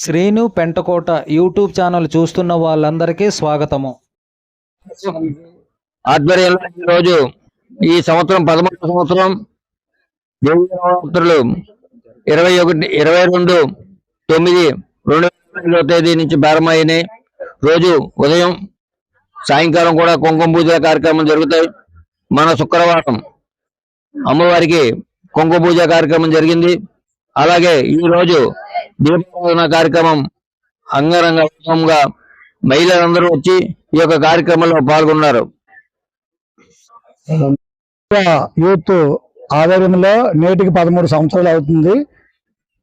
Srinu Pentakota YouTube channel చూస్తున్న వాళ్ళందరికీ స్వాగతము. ఆధ్వర్యంలో ఈ రోజు ఈ సంవత్సరం పదమూడవ సంవత్సరం దేవీ నవరాత్రులు ఇరవై ఒకటి ఇరవై రెండు తొమ్మిది రెండు వేల తేదీ నుంచి ప్రారంభమైనాయి. రోజు ఉదయం సాయంకాలం కూడా కుంకుమ పూజల కార్యక్రమం జరుగుతాయి. మన శుక్రవారం అమ్మవారికి కుంకుమ పూజ కార్యక్రమం జరిగింది. అలాగే ఈరోజు దీపారాధన కార్యక్రమం అంగరంగ వైభవంగా మహిళలందరూ వచ్చి ఈ యొక్క కార్యక్రమంలో పాల్గొన్నారు. యూత్ ఆధ్వర్యంలో నేటికి పదమూడు సంవత్సరాలు అవుతుంది.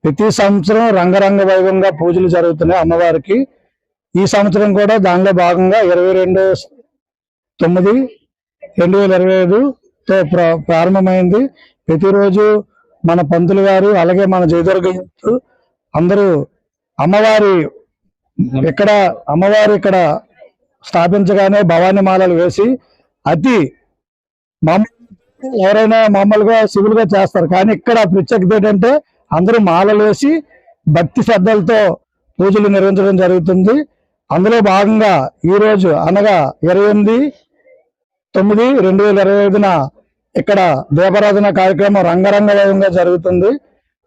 ప్రతి సంవత్సరం రంగరంగ వైభవంగా పూజలు జరుగుతున్నాయి అమ్మవారికి. ఈ సంవత్సరం కూడా దానిలో భాగంగా ఇరవై రెండు తొమ్మిది రెండు వేల ఇరవై ఐదుతో ప్ర- ప్రారంభమైంది. ప్రతిరోజు మన పంతులు గారు అలాగే మన జయదుర్గ యూత్ అందరూ అమ్మవారి ఇక్కడ అమ్మవారి ఇక్కడ స్థాపించగానే భవానీ మాలలు వేసి అతి ఎవరైనా మామూలుగా సివిల్ చేస్తారు. కానీ ఇక్కడ ప్రత్యేకత ఏంటంటే అందరూ మాలలు వేసి భక్తి శ్రద్ధలతో పూజలు నిర్వహించడం జరుగుతుంది. అందులో భాగంగా ఈరోజు అనగా ఇరవై ఎనిమిది తొమ్మిది రెండు వేల ఇరవై ఐదున ఇక్కడ దీపారాధన కార్యక్రమం రంగరంగ వైభవంగా జరుగుతుంది.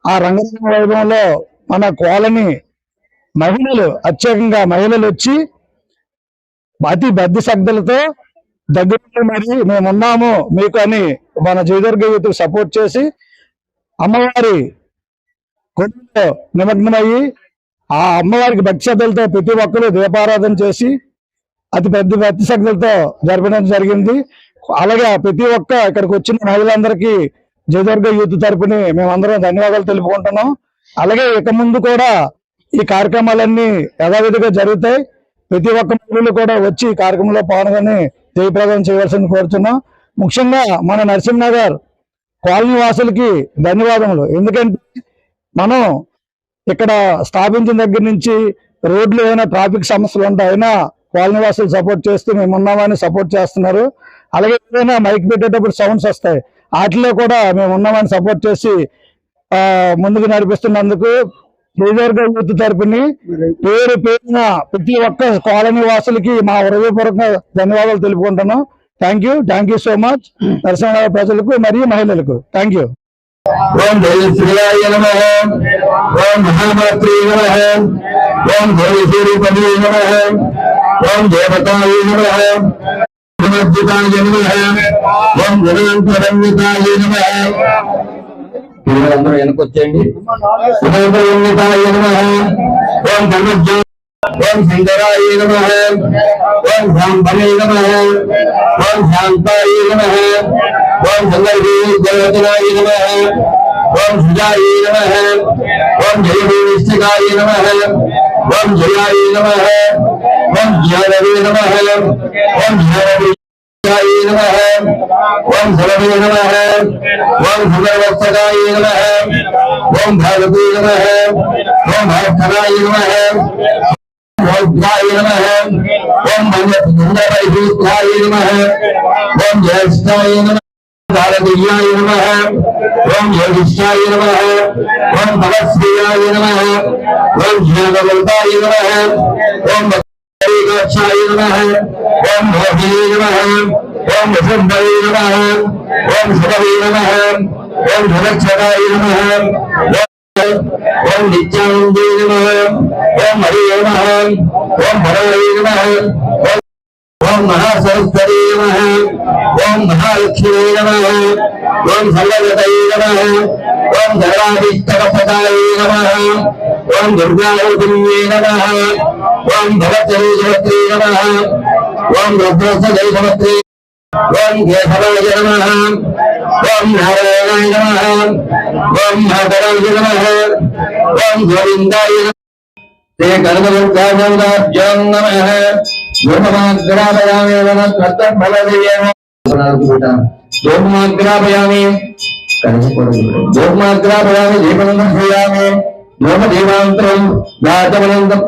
ఆ రంగరంగ వైభవంలో మన కోలని మహిళలు అత్యధికంగా మహిళలు వచ్చి అతి బద్ది శ్రద్ధలతో దగ్గర మరి మేము ఉన్నాము మీకు అని మన జయదుర్గ యూత్ సపోర్ట్ చేసి అమ్మవారి కొండలో నిమగ్నమయ్యి ఆ అమ్మవారికి భక్తి శ్రద్ధలతో ప్రతి ఒక్కరూ దీపారాధన చేసి అతి పెద్ద భక్తి శ్రద్ధలతో జరపడం జరిగింది. అలాగే ప్రతి ఒక్క ఇక్కడికి వచ్చిన మహిళలందరికీ జయదుర్గ యూత్ తరపుని మేమందరం ధన్యవాదాలు తెలుపుకుంటున్నాం. అలాగే ఇక ముందు కూడా ఈ కార్యక్రమాలన్నీ యథావిధిగా జరుగుతాయి. ప్రతి ఒక్క మహిళలు కూడా వచ్చి ఈ కార్యక్రమంలో పాల్గొని జయప్రదం చేయవలసింది కోరుతున్నాం. ముఖ్యంగా మన నరసింహనగర్ కాలనీ వాసులకి ధన్యవాదములు. ఎందుకంటే మనం ఇక్కడ స్థాపించిన దగ్గర నుంచి రోడ్లు ఏమైనా ట్రాఫిక్ సమస్యలు ఉంటాయి అయినా కాలనీ వాసులు సపోర్ట్ చేస్తూ మేము ఉన్నామని సపోర్ట్ చేస్తున్నారు. అలాగే ఏదైనా మైక్ పెట్టేటప్పుడు సౌండ్స్ వస్తాయి. వాటిలో కూడా మేము ఉన్నామని సపోర్ట్ చేసి ముందుకు నడిపిస్తున్నందుకు శ్రీదర్గ యూత్ తరపుని పేరు పేరున ప్రతి ఒక్క కాలనీ వాసులకి మా హృదయపూర్వక ధన్యవాదాలు తెలుపుకుంటున్నాం. Thank you thank you so much Narasimharao ప్రజలకు మరియు మహిళలకు. థ్యాంక్ యూ ఓం శ్రీయాయ నమ. ఓం మహామాత్రే నమ. ఓం భవిష్యరూపదే నమ. ఓం దేవతాయ నమ. సమర్జితాయ నమ. ఓం గుణాంతరంగితాయ నమ. పిల్లలందరూ వెనకొచ్చేయండి. ఓం ధర్మజ్ఞ ఓం శంకరాయ నమ. ఓం శాంభనే నమ. ఓం శాంతాయ నమ. ఓం సంగర్భీ జగతనాయ నమ. ఓం సుజాయ నమ. ఓం జయభూమిష్ఠికాయ నమ. ఓం జయాయ నమ. ఓం జ్ఞానవే నమ. ఓం भद्राय नमः। ओम सर्वे नमः। ओम भगवत्ताय नमः। ओम भगवती नमः। ओम भक्ताय नमः। भोध्याय नमः। ओम भगवत्ताय भूताय नमः। ओम ज्येष्ठाय नमः। भारतीयाय नमः। ओम योगिष्ठाय नमः। ओम भगवत्प्रियाय नमः। ओम ज्ञानवल्ताय नमः। ओम భాస్కరాయ నమ ఓంధ్యాయ నమ ఓం మంగళాయ నమ ఓం జ్యేష్ఠాయ నమ భారతీయాయ నమ ఓం యోగిష్ఠాయ నమ ఓం భగశ్రీయాయ నమ ఓం జ్ఞానవంతాయ నమ ఓం భక్తాయ నమ ఓం మోహినే నమ ఓం వసుంధరే నమ ఓం సురవే నమ ఓం ధనక్షరాయ నమ ఓం నిత్యానందే నమ ఓం హరి నమ ఓం భరాయ నమ ఓం ఓం మహాసరస్వరీ నమ ఓం మహాలక్ష్మీ నమ ఓం సర్వగతై నమ ఓం ధరాభిష్టకపదాయ నమ యోమమాగ్రాపయామేవ కర్తం ఫలదేవ అనుకుంటాను యోమమాగ్రాపయామి కలిసిపోవడం యోమమాగ్రాపయామి దీపనందం చేయామి యోమ దీపాంతరం దాతమనంతం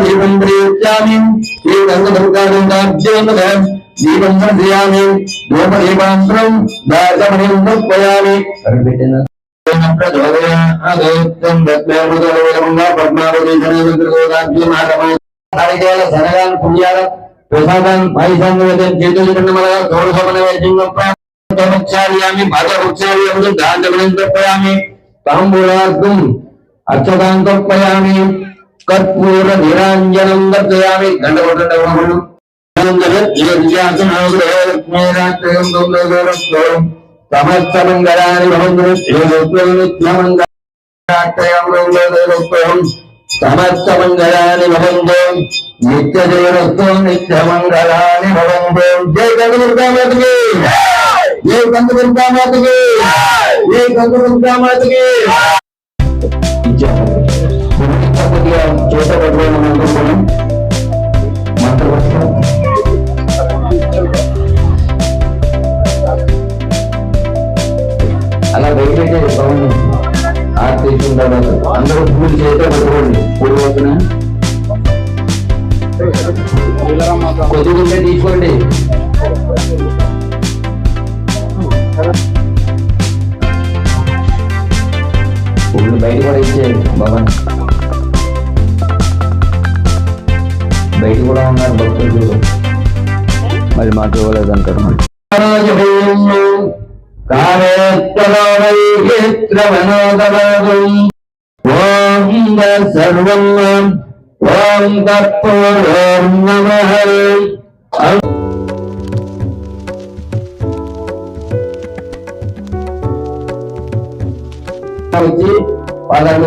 దీపం ప్రయోజామి శ్రీ గంగదుర్గానందాబ్జేంద్రం దీపం ప్రయామి ధూప தலைதேல சனகான் புண்ணியாரம் பிரசாதம் సమస్తమంగళాని భవంతు. నిత్యదేవస్తు నిత్యమంగళాని భవంతు. జై కనదుర్గామాతకి జై కనదుర్గామాతకి జై కనదుర్గామాతకి చేతపడుతున్నాం మంత్రవర్షం ఆర్ట్ తీసుకున్న తర్వాత అందరూ పూజ చేస్తే పట్టుకోండి. పూజ వస్తున్న కొద్దిగుంటే తీసుకోండి. పూలు బయట కూడా ఇచ్చేయండి భవన్ బయట కూడా ఉన్నారు భక్తులు మరి మాకు ఇవ్వలేదు అంటారు మరి ఓం సర్వం ఓం కర్పూరం నమః వచ్చి పదహారు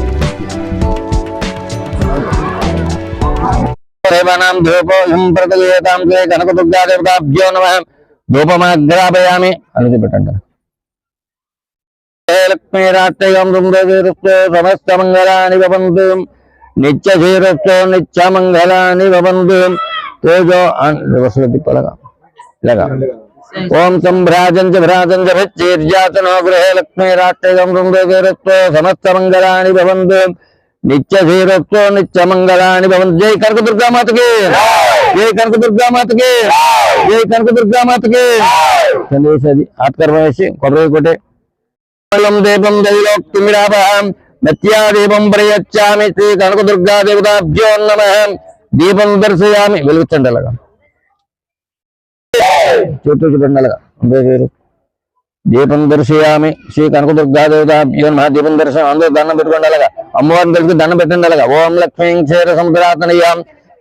దేవానాం ధూపం ప్రతయేతాం తే కనకదుర్గా దేవతాభ్యో నమ ధూపమాగ్రాపయామి అనేది పెట్టండి లక్ష్మీరాట్టయం రుందీరుస్తూ సమస్త మంగళాని భవంతు నిత్యమంగళాని భవంతు తేజో రివర్స్లో తిప్పలగా ఇలాగా ఓం సమస్త మంగళాని భవంతు నిత్య ధీరోక్తో నిత్య మంగళాన్ని భవంతు. జై కనక దుర్గామాతకి జై కనక దుర్గామాతకి జై కనకదుర్గామాతకి సందేశది ఆత్కర్మ వేసి కొబ్బరి కొట్టే ఫలం దీపం దైలోక్తిమిరాపహం నత్యాదీపం ప్రయచ్చామి శ్రీ కనక దుర్గా దేవతాభ్యో నమ. దీపం దర్శయామి. వెలుగుతండి అలాగా చుట్టూ చూడండి అలాగా దీపం దర్శయామి. శ్రీ కనకదుర్గా దేవతాభ్యో దీపం దర్శనం. అందరూ దండం పెట్టుకోండి అలాగా. అమ్మవారిని తెలిసి దండం పెట్టండి అలాగా. ఓం లక్ష్మీం క్షీర సముద్రాతనయాం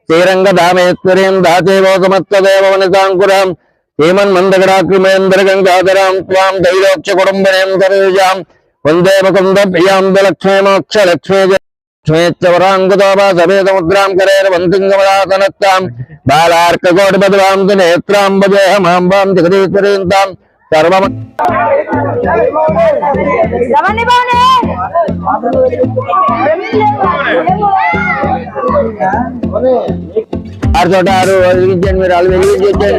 శ్రీరంగ ధామేశ్వరీం దాచేవో సమస్తదేవనితాంకురాం హేమన్ మందగడాక్రిమేంద్ర గంగాధరాం త్వాం దైలోక్ష కుటుంబనేం తరుజాం వందే ముకుంద ప్రియాం లక్ష్మీమోక్ష లక్ష్మీ లక్ష్మీచ్చవరాంగుతోపా సభేదముద్రాం కరేణ వంతింగమదాసనత్తాం బాలార్కకోటిపదవాం తు జగదీశ్వరీంతాం బానే ఆరు చోట ఆరు వెలిగించండి మీరు వాళ్ళు వెలిగించండి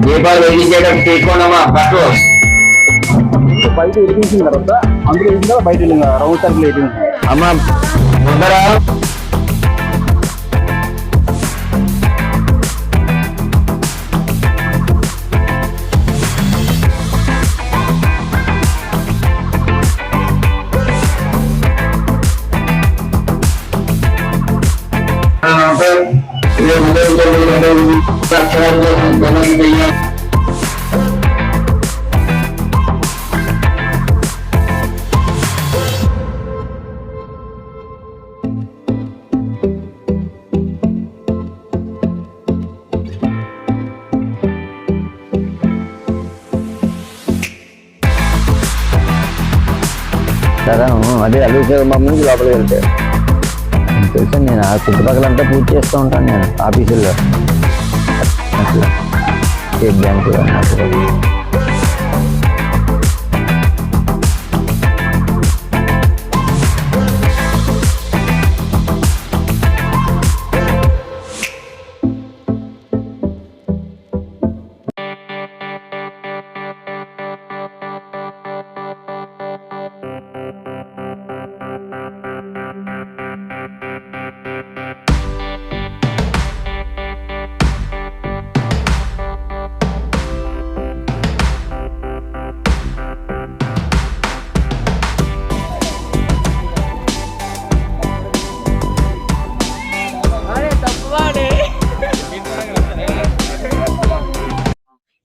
దీపాలు వెలిగించేటప్పుడు తీసుకోండమ్మా పట్టు బయట వెలిగించిన తర్వాత అందులో బయట round circle Menggarap. Dia mungkin untuk సరే అదే అడుగుతే మమ్మల్ని లోపలికి వెళ్తే. తెలుసు నేను ఆ చుట్టుపక్కలంతా పూర్తి చేస్తూ ఉంటాను నేను ఆఫీసుల్లో. అట్లా స్టేట్ బ్యాంకులో